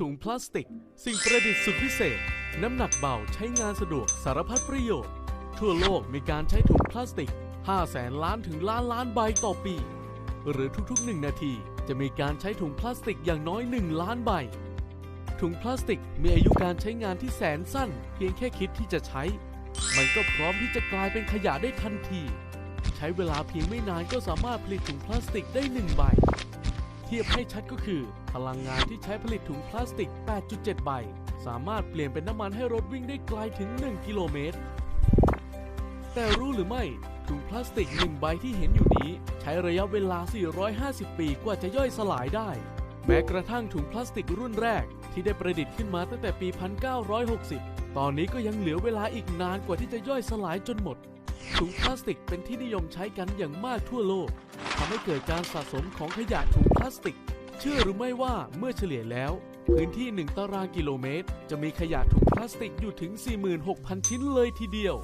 ถุงพลาสติก สิ่งประดิษฐ์สุดพิเศษ น้ำหนักเบาใช้งานสะดวกสารพัดประโยชน์ ทั่วโลกมีการใช้ถุงพลาสติก 5 แสนล้านถึงล้านล้านใบต่อปี หรือทุกๆ 1 นาที จะมีการใช้ถุงพลาสติกอย่างน้อย 1 ล้านใบ ถุงพลาสติกมีอายุการใช้งานที่แสนสั้น เพียงแค่คิดที่จะใช้ มันก็พร้อมที่จะกลายเป็นขยะได้ทันที ใช้เวลาเพียงไม่นานก็สามารถผลิตถุงพลาสติกได้1ใบ เทียบให้ชัดก็คือ พลังงานที่ใช้ผลิตถุงพลาสติก 8.7 ใบ สามารถเปลี่ยนเป็นน้ำมันให้รถวิ่งได้ไกลถึง 1 กิโลเมตร แต่รู้หรือไม่ถุงพลาสติก1ใบที่เห็นอยู่นี้ ใช้ระยะเวลา 450 ปีกว่าจะย่อยสลายได้ แม้กระทั่งถุงพลาสติกรุ่นแรก ที่ได้ประดิษฐ์ขึ้นมาตั้งแต่ปี 1960 ตอนนี้ก็ยังเหลือเวลาอีกนานกว่าที่จะย่อยสลายจนหมด ถุงพลาสติกเป็นที่นิยมใช้กันอย่างมากทั่วโลกทำให้เกิดการสะสมของขยะถุงพลาสติก เชื่อหรือไม่ว่าเมื่อเฉลี่ยแล้ว พื้นที่ 1 ตารางกิโลเมตร จะมีขยะถุงพลาสติกอยู่ถึง 46,000 ชิ้นเลยทีเดียว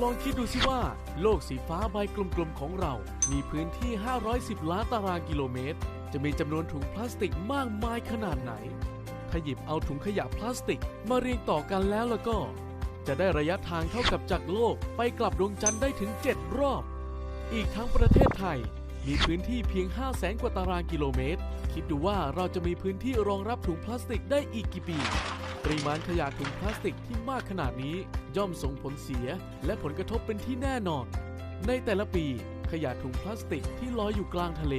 ลองคิดดูสิว่า โลกสีฟ้าใบกลมๆของเรา มีพื้นที่ 510 ล้านตารางกิโลเมตร จะมีจำนวนถุงพลาสติกมากมายขนาดไหนถ้าหยิบเอาถุงขยะพลาสติกมาเรียงต่อกันแล้วแล้วก็ จะได้ระยะทางเท่ากับจากโลกไปกลับดวงจันทร์ได้ถึง 7 รอบ อีกทั้งประเทศไทยมีพื้นที่เพียง 5 0 0แสนกว่าตารางกิโลเมตร คิดดูว่าเราจะมีพื้นที่รองรับถุงพลาสติกได้อีกกี่ปี ปริมาณขยะถุงพลาสติกที่มากขนาดนี้ย่อมส่งผลเสีย และผลกระทบเป็นที่แน่นอน ในแต่ละปีขยะถุงพลาสติกที่ลอยอยู่กลางทะเล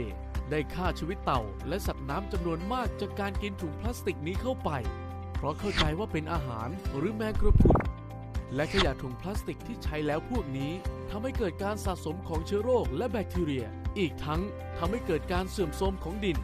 ได้ฆ่าชีวิตเต่า และสัตว์น้ำจำนวนมากจากการกินถุงพลาสติกนี้เข้าไป เพราะเข้าใจว่าเป็นอาหารหรือแมงกระพุน และขยะถุงพลาสติกที่ใช้แล้วพวกนี้ทำให้เกิดการสะสมของเชื้อโรคและแบคทีเรีย อีกทั้งทำให้เกิดการเสื่อมโทรมของดิน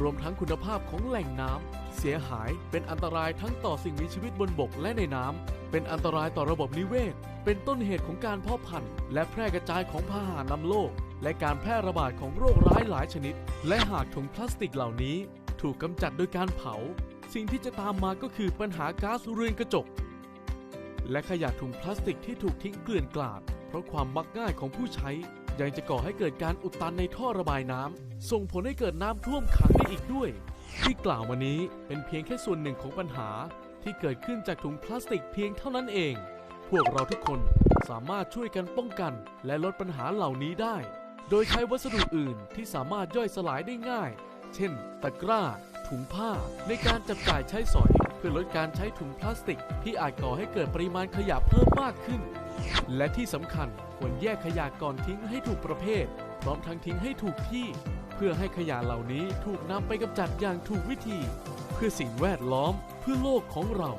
รวมทั้งคุณภาพของแหล่งน้ำเสียหายเป็นอันตรายทั้งต่อสิ่งมีชีวิตบนบกและในน้ำเป็นอันตรายต่อระบบนิเวศ เป็นต้นเหตุของการเพาะพันธุ์ และแพร่กระจายของพาหะนำโรคและการแพร่ระบาดของโรคร้ายหลายชนิด และหากถุงพลาสติกเหล่านี้ ถูกกำจัดโดยการเผา สิ่งที่จะตามมาก็คือปัญหาก๊าซเรือนกระจก และขยะถุงพลาสติกที่ถูกทิ้งเกลื่อนกลาด เพราะความมักง่ายของผู้ใช้ ยังจะก่อให้เกิดการอุดตันในท่อระบายน้ำส่งผลให้เกิดน้ำท่วมขังได้อีกด้วย ที่กล่าวมานี้เป็นเพียงแค่ส่วนหนึ่งของปัญหา ที่เกิดขึ้นจากถุงพลาสติกเพียงเท่านั้นเอง พวกเราทุกคนสามารถช่วยกันป้องกัน และลดปัญหาเหล่านี้ได้ โดยใช้วัสดุอื่นที่สามารถย่อยสลายได้ง่าย เช่น ตะกร้า ถุงผ้าในการจับจ่ายใช้สอย พื่อลดการใช้ถุงพลาสติก ที่อาจก่อให้เกิดปริมาณขยะเพิ่มมากขึ้น และที่สำคัญควรแยกขยะก่อนทิ้งให้ถูกประเภท พร้อมทั้งทิ้งให้ถูกที่ เพื่อให้ขยะเหล่านี้ถูกนำไปกำจัดอย่างถูกวิธี เพื่อสิ่งแวดล้อมเพื่อโลกของเรา